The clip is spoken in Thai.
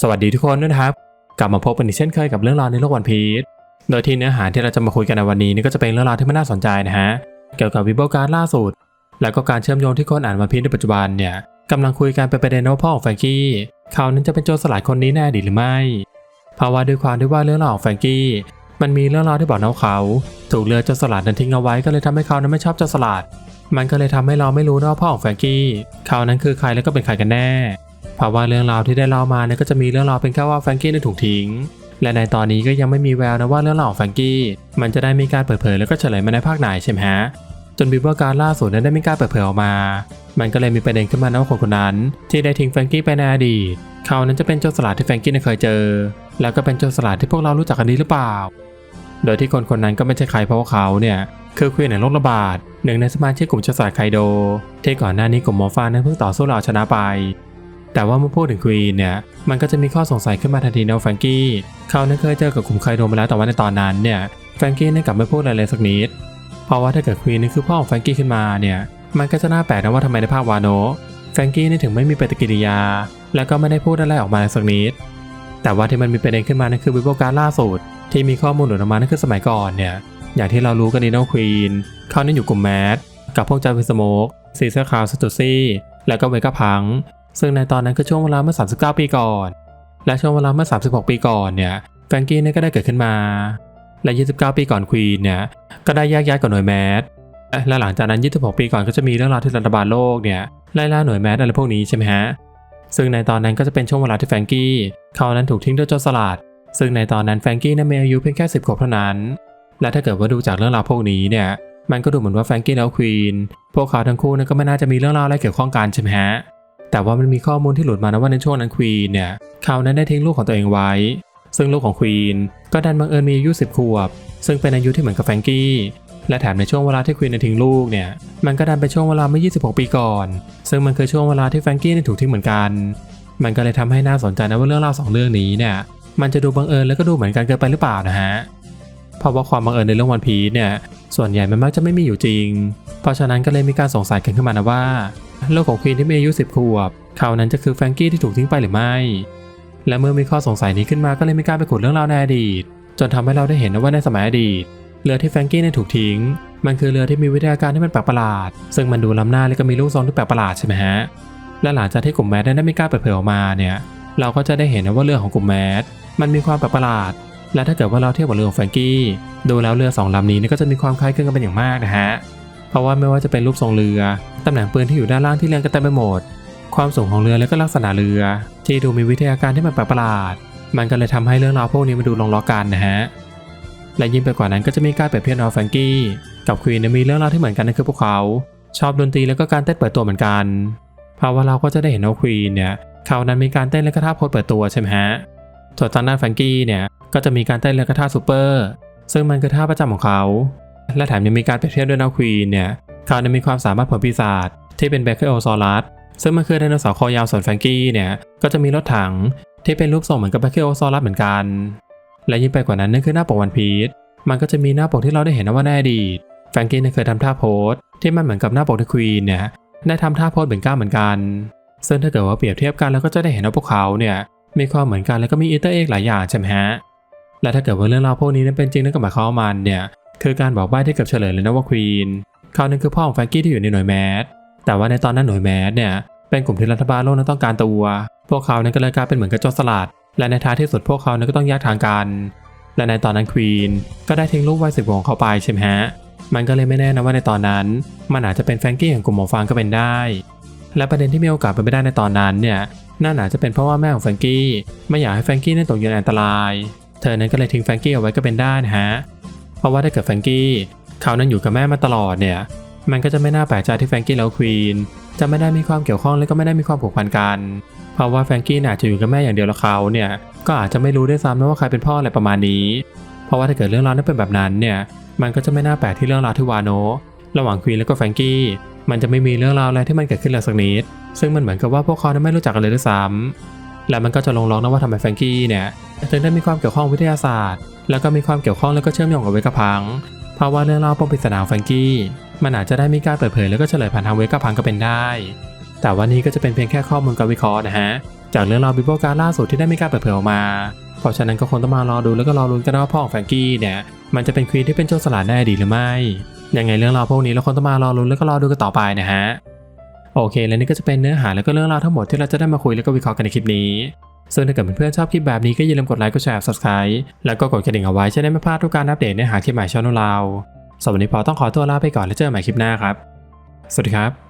สวัสดีทุกคนด้วยนะครับ กลับมาพบกันอีกเช่นเคยกับเรื่องราวในโลกวันพีชโดยที่เนื้อหาที่เราจะมาคุยกันในวันนี้นี่ก็จะเป็นเรื่องราวที่ไม่น่าสนใจนะฮะเกี่ยวกับวิบการล่าสุด แล้วก็การเชื่อมโยงที่คนอ่านวันพีชในปัจจุบันเนี่ยกำลังคุยกันเป็นประเด็นว่าพ่อของแฟรงกี้เขานั้นจะเป็นโจรสลัดคนนี้แน่ดีหรือไม่เพราะว่าด้วยความที่ว่าเรื่องราวของแฟรงกี้มันมีเรื่องราวที่บอกนะว่าเขา ถูกเรือโจรสลัดนั้นทิ้งเอาไว้ก็เลยทำให้เขานั้นไม่ชอบโจรสลัด มันก็เลยทำให้เราไม่รู้นะว่าพ่อของแฟงกี้เขานั้นคือใครแล้วก็เป็นใครกันแน่ เพราะว่าเรื่องราวที่ได้เล่ามาเนี่ยก็จะมีเรื่องราวเป็นแค่ว่าแฟรงกี้ได้ถูกทิ้ง และในตอนนี้ก็ยังไม่มีแววนะว่าเรื่องราวของแฟรงกี้มันจะได้มีการเปิดเผยแล้วก็เฉลยมาในภาคไหนใช่ไหมฮะจนบิบว่าการล่าสุดนั้นได้มีการเปิดเผยออกมา มันก็เลยมีประเด็นขึ้นมานะว่าคนคนนั้น ที่ได้ทิ้งแฟรงกี้ไปในอดีต เขานั้นจะเป็นโจรสลัดที่แฟรงกี้เคยเจอ แล้วก็เป็นโจรสลัดที่พวกเรารู้จักกันดีหรือเปล่า โดยที่คนคนนั้นก็ไม่ใช่ใครเพราะว่าเขาเนี่ยคือควีนแห่งโรคระบาดหนึ่งในสมาชิกกลุ่มโจรสลัดไคโด ที่ก่อนหน้านี้กลุ่มมอฟ้านั้นเพิ่งต่อสู้เราชนะไป แต่ว่าเมื่อพูดถึงควีนเนี่ย มันก็จะมีข้อสงสัยขึ้นมาทันทีนะแฟรงกี้เขาเนั้นเคยเจอกับกลุ่มไคโดมาแล้วแต่ว่าในตอนนั้นเนี่ยแฟรงกี้นั้นกลับไม่พูดอะไรเลยสักนิด เพราะว่าถ้าเกิดควีนนี่คือพ่อของแฟรงกี้ขึ้นมาเนี่ย มันก็จะน่าแปลกนะว่าทำไมในภาควาโนแฟรงกี้นี่ถึงไม่มีปฏิกิริยา แล้วก็ไม่ได้พูดอะไรออกมาเลยสักนิด แต่ว่าที่มันมีประเด็นขึ้นมานั่นคือวิบการล่าสุดที่มีข้อมูลหลุดออกมานั่นคือสมัยก่อนเนี่ยอย่างที่เรารู้กันดีนะควีนเขานี่อยู่กลุ่มแมสกับพวกจาวิสโมกซีเซอร์คาวสตูซี่แล้วก็เวก้าพัง ซึ่งในตอนนั้นคือช่วงเวลาเมื่อ 39 ปีก่อน และช่วงเวลาเมื่อ 36 ปีก่อนเนี่ยแฟรงกี้เนี่ยก็ได้เกิดขึ้นมา และ 29 ปีก่อนควีนเนี่ยก็ได้แยกย้ายกับหน่วยแมสและหลังจากนั้น 26 ปีก่อนก็จะมีเรื่องราวที่รัฐบาลโลกเนี่ยไล่ล่าหน่วยแมสอะไรพวกนี้ใช่ไหมฮะซึ่งในตอนนั้นก็จะเป็นช่วงเวลาที่แฟรงกี้เขานั้นถูกทิ้งด้วยโจรสลัดซึ่งในตอนนั้นแฟรงกี้นั้นมีอายุเพียงแค่10ขวบเท่านั้น และถ้าเกิดว่าดูจากเรื่องราวพวกนี้เนี่ยมันก็ดูเหมือนว่าแฟรงกี้แล้วควีนพวกเขาทั้งคู่นั้นก็ไม่น่าจะมีเรื่องราวอะไรเกี่ยวข้องกันใช่ไหมฮะ แต่ว่ามันมีข้อมูลที่หลุดมานะว่าในช่วงนั้นควีนเนี่ยเขานั้นได้ทิ้งลูกของตัวเองไว้ ซึ่งลูกของควีนก็ดันบังเอิญมีอายุ10ขวบ ซึ่งเป็นอายุที่เหมือนกับแฟงกี้ และแถมในช่วงเวลาที่ควีนนั้ทิ้งลูกเนี่ย มันก็ดันเป็นช่วงเวลาเมื่อ 26 ปีก่อน ซึ่งมันคือช่วงเวลาที่แฟงกี้ได้ถูกทิ้งเหมือนกัน มันก็เลยทำให้น่าสนใจนะว่าเรื่องราวสองเรื่องนี้เนี่ย มันจะดูบังเอิญแล้วก็ดูเหมือนกันเกินไปหรือเปล่านะฮะ เพราะว่าความบังเอิญในเรื่องวันพีเนี่ย ส่วนใหญ่มันมักจะไม่มีอยู่จริง เพราะฉะนั้นก็เลยมีการสงสัยกันขึ้นมานะว่าลูกของควีนที่มีอายุ10ขวบเขานั้นจะคือแฟรงกี้ที่ถูกทิ้งไปหรือไม่ และเมื่อมีข้อสงสัยนี้ขึ้นมาก็เลยมีการไปขุดเรื่องราวในอดีต จนทำให้เราได้เห็นนะว่าในสมัยอดีตเรือที่แฟรงกี้เนี่ยถูกทิ้ง มันคือเรือที่มีวิทยาการที่มันแปลกประหลาด ซึ่งมันดูล้ำหน้าและก็มีรูปทรงที่แปลกประหลาดใช่ไหมฮะ และหลังจากที่กลุ่มแมสได้มีการเปิดเผยออกมาเนี่ย เราก็จะได้เห็นนะว่าเรือของกลุ่มแมสมันมีความแปลกประหลาด และถ้าเกิดว่าเราเทียบกับเรือของแฟรงกี้ ดูแล้วเรือสองลำนี้ก็จะมีความคล้ายคลึงกันเป็นอย่างมากนะฮะ เพราะว่าไม่ว่าจะเป็นรูปทรงเรือ ตำแหน่งปืนที่อยู่ด้านล่างที่เรียงกันเต็มไปหมด ความสูงของเรือและก็ลักษณะเรือ ที่ดูมีวิทยาการที่มันแปลกประหลาด มันก็เลยทำให้เรื่องราวพวกนี้มันดูลองล้อกันนะฮะ และยิ่งไปกว่านั้นก็จะมีการเปรียบเทียบระหว่างแฟงกี้กับควีนมีเรื่องราวที่เหมือนกันนั่นคือพวกเขา ชอบดนตรีแล้วก็การเต้นเปิดตัวเหมือนกัน เพราะว่าเราก็จะได้เห็นว่าควีนเนี่ยเขานั้นมีการเต้นและก็ท่าโพสเปิดตัวใช่ไหมฮะส่วนทางด้านแฟงกี้เนี่ยก็จะมีการเต้นและก็ท่าซูเปอร์ซึ่งมันคือท่าประจำของเขา และแถมยังมีการเปรียบเทียบด้วยนะควีนเนี่ยเขานั้นมีความสามารถผลปีศาจที่เป็นแบคเคโอซอรัสซึ่งมันคือไดโนเสาร์คอยาวส่วนแฟงกี้เนี่ยก็จะมีรถถังที่เป็นรูปทรงเหมือนกับแบคเคโอซอรัสเหมือนกัน และยิ่งไปกว่านั้นนั่นคือหน้าปกวันพีชมันก็จะมีหน้าปกที่เราได้เห็นว่าในอดีตแฟงกี้เนี่ยเคยทำท่าโพสที่มันเหมือนกับหน้าปกทีควีนเนี่ยได้ทำท่าโพสเหมือนกันเหมือนกัน ซึ่งถ้าเกิดว่าเปรียบเทียบกันแล้วก็จะได้เห็นว่าพวกเขาเนี่ยมีความเหมือนกันแล้วก็มีอีเตอร์เอ็กหลายอย่างใช่ไหมฮะและถ้าเกิดว่าเรื่องราวพวกนี้นั้นเป็นจริงนั่นก็หมายความว่ามันเนี่ย คือการบอกใบ้ที่เกือบเฉลยเลยนะว่าควีนเขานั้นคือพ่อของแฟรงกี้ที่อยู่ในหน่วยแมสแต่ว่าในตอนนั้นหน่วยแมสเนี่ยเป็นกลุ่มที่รัฐบาลโลกนั้นต้องการตัว พวกเขานั้นก็เลยกลายเป็นเหมือนกับโจรสลัด และในท้ายที่สุดพวกเขานั้นก็ต้องแยกทางกัน และในตอนนั้นควีนก็ได้ทิ้งลูกวัยสิบของเขาไปใช่ไหมฮะ มันก็เลยไม่แน่นะว่าในตอนนั้น มันอาจจะเป็นแฟรงกี้ของกลุ่มหมอฟางก็เป็นได้ และประเด็นที่มีโอกาสเป็นไปได้ในตอนนั้นเนี่ยน่าจะเป็นเพราะว่าแม่ของแฟรงกี้ไม่อยากให้แฟรงกี้นั้นตกอยู่ในอันตราย เธอนั้นก็เลยทิ้งแฟรงกี้เอาไว้ก็เป็นได้นะฮะ เพราะว่าถ้าเกิดแฟรงกี้เขานั้นอยู่กับแม่มาตลอดเนี่ย มันก็จะไม่น่าแปลกใจที่แฟรงกี้แล้วควีนจะไม่ได้มีความเกี่ยวข้องและก็ไม่ได้มีความผูกพันกัน เพราะว่าแฟรงกี้น่าจจะอยู่กับแม่อย่างเดียวแล้วเขาเนี่ยก็อาจจะไม่รู้ด้วยซ้ำนะว่าใครเป็นพ่ออะไรประมาณนี้ เพราะว่าถ้าเกิดเรื่องราวนั้นเป็นแบบนั้นเนี่ยมันก็จะไม่น่าแปลกที่เรื่องราวที่วาโนระหว่างควีนและก็แฟรงกี้มันจะไม่มีเรื่องราวอะไรที่มันเกิดขึ้นเลยสักนิด ซึ่งมันเหมือนกับว่าพวกเขาไม่รู้จักกันเลยด้วยซ้ำและมันก็จะลงล็อกนะว่าทำไมแฟรงกี้เนี่ยถึงได้มีความเกี่ยวข้องวิทยาศาสตร์ แล้วก็มีความเกี่ยวข้องแล้วก็เชื่อมโยงกับเวกาพัง เพราะว่าเรื่องราวปมปริศนาแฟรงกี้มันอาจจะได้มีการเปิดเผยแล้วก็เฉลยผ่านทางเวกาพังก็เป็นได้ แต่ว่านี้ก็จะเป็นเพียงแค่ข้อมูลการวิเคราะห์นะฮะจากเรื่องราวบิบเบิลการล่าสุดที่ได้มีการเปิดเผยออกมา เพราะฉะนั้นก็คงต้องมารอดูแล้วก็รอลุ้นกันว่าพ่อของแฟรงกี้เนี่ยมันจะเป็นควีนที่เป็นโจรสลัดในอดีหรือไม่ยังไงเรื่องราวพวกนี้เราคงต้องมารอลุ้นแล้วก็รอดูกันต่อไปนะฮะโอเค และนี่ก็จะเป็นเนื้อหาแล้วก็เรื่องราวทั้งหมดที่เราจะได้มาคุยแล้วก็วิเคราะห์กันในคลิปนี้ ซึ่งถ้าเกิดเพื่อนๆชอบคลิปแบบนี้ก็อย่าลืมกดไลค์กดแชร์ subscribe แล้วก็กดกระดิ่งเอาไว้จะได้ไม่พลาดทุกการอัปเดตเนื้อหาคลิปใหม่ช่องของเราสำหรับวันนี้พอต้องขอตัวลาไปก่อนแล้วเจอกันใหม่คลิปหน้าครับ สวัสดีครับ